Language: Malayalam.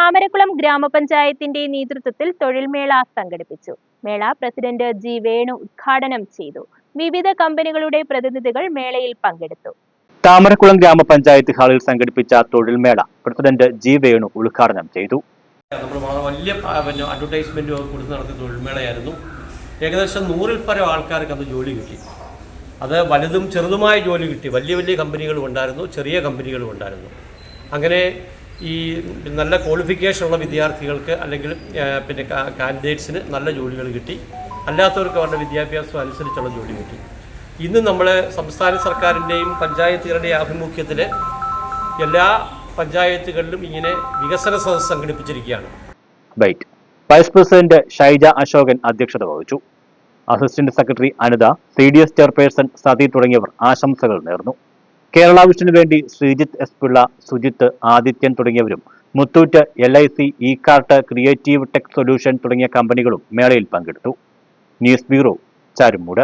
താമരക്കുളം ഗ്രാമപഞ്ചായത്തിന്റെ നേതൃത്വത്തിൽ തൊഴിൽമേള സംഘടിപ്പിച്ചു. മേള പ്രസിഡന്റ് ജി വേണു ഉദ്ഘാടനം ചെയ്തു. വിവിധ കമ്പനികളുടെ പ്രതിനിധികൾ മേളയിൽ പങ്കെടുത്തു. താമരക്കുളം ഗ്രാമപഞ്ചായത്ത് ഹാളിൽ സംഘടിപ്പിച്ച തൊഴിൽമേള പ്രസിഡന്റ് ജി വേണു ഉദ്ഘാടനം ചെയ്തു. നമ്മൾ വളരെ വലിയ പിന്നെ അഡ്വർടൈസ്മെന്റും ഒക്കെ കൊടുത്ത് നടത്തിയ തൊഴിൽമേളയായിരുന്നു ഏകദേശം നൂറിൽ പരം ആൾക്കാർക്ക് അത് ജോലി കിട്ടി. അത് വലുതും ചെറുതുമായ ജോലി കിട്ടി. വലിയ വലിയ കമ്പനികളും ഉണ്ടായിരുന്നു ചെറിയ കമ്പനികളും ഉണ്ടായിരുന്നു. അങ്ങനെ ഈ നല്ല ക്വാളിഫിക്കേഷൻ ഉള്ള വിദ്യാർത്ഥികൾക്ക് അല്ലെങ്കിൽ പിന്നെ കാൻഡിഡേറ്റ്സിന് നല്ല ജോലികൾ കിട്ടി. അല്ലാത്തവർക്ക് അവരുടെ വിദ്യാഭ്യാസം അനുസരിച്ചുള്ള ജോലി കിട്ടി. ഇന്ന് നമ്മൾ സംസ്ഥാന സർക്കാരിന്റെയും പഞ്ചായത്തുകളുടെയും ആഭിമുഖ്യത്തിൽ എല്ലാ പഞ്ചായത്തുകളിലും ഇങ്ങനെ വികസന സദസ് സംഘടിപ്പിച്ചിരിക്കുകയാണ്. Byte vice president Shyja Ashokan അധ്യക്ഷത വഹിച്ചു. Assistant secretary Anitha C D S chairperson Sathi തുടങ്ങിയവർ ആശംസകൾ നേർന്നു. കേരള വിഷനു വേണ്ടി ശ്രീജിത്ത് എസ് പിള്ള സുജിത്ത് ആദിത്യൻ തുടങ്ങിയവരും Muthoot L I C E cart creative tech solution തുടങ്ങിയ കമ്പനികളും മേളയിൽ പങ്കെടുത്തു. News bureau Charummoodu.